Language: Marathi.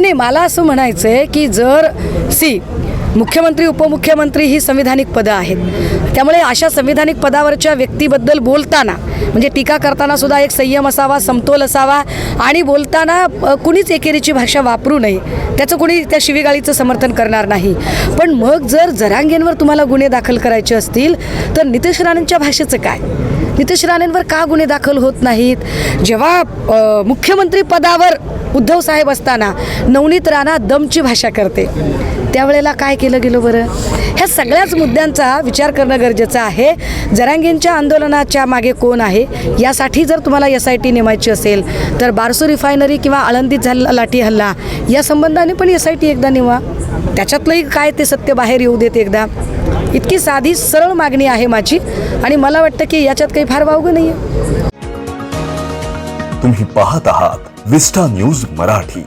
नाही मला असं म्हणायचं आहे की जर सी मुख्यमंत्री उपमुख्यमंत्री ही संविधानिक पदं आहेत. त्यामुळे अशा संविधानिक पदावरच्या व्यक्तीबद्दल बोलताना म्हणजे टीका करताना सुद्धा एक संयम असावा समतोल असावा आणि बोलताना कुणीच एकेरीची भाषा वापरू नये त्याचं कुणी त्या शिवीगाळीचं समर्थन करणार नाही. पण मग जर जरांगेंवर तुम्हाला गुन्हे दाखल करायचे असतील तर नितेश राणेंच्या भाषेचं काय? नितेश राणेंवर का गुन्हे दाखल होत नाहीत? जेव्हा मुख्यमंत्री पदावर उद्धव साहेब असताना नवनीत राणा दमची भाषा करते. त्यावेळेला काय केलं गेलं बरं? ह्या सगळ्याच मुद्द्यांचा विचार करणं गरजेचं आहे. जरांगींच्या आंदोलनाच्या मागे कोण आहे? यासाठी जर तुम्हाला एस आय टी नेमायची असेल तर बारसू रिफायनरी किंवा आळंदीत झालेला लाठी हल्ला या संबंधाने पण एस आय टी एकदा नेवा. त्याच्यातलंही काय ते सत्य बाहेर येऊ देत एकदा? इतकी साधी सरळ मागणी आहे माझी आणि मला वाटतं की याच्यात काही फार वावगं नाही आहे तुम्ही पाहत आहात विस्टा न्यूज मराठी.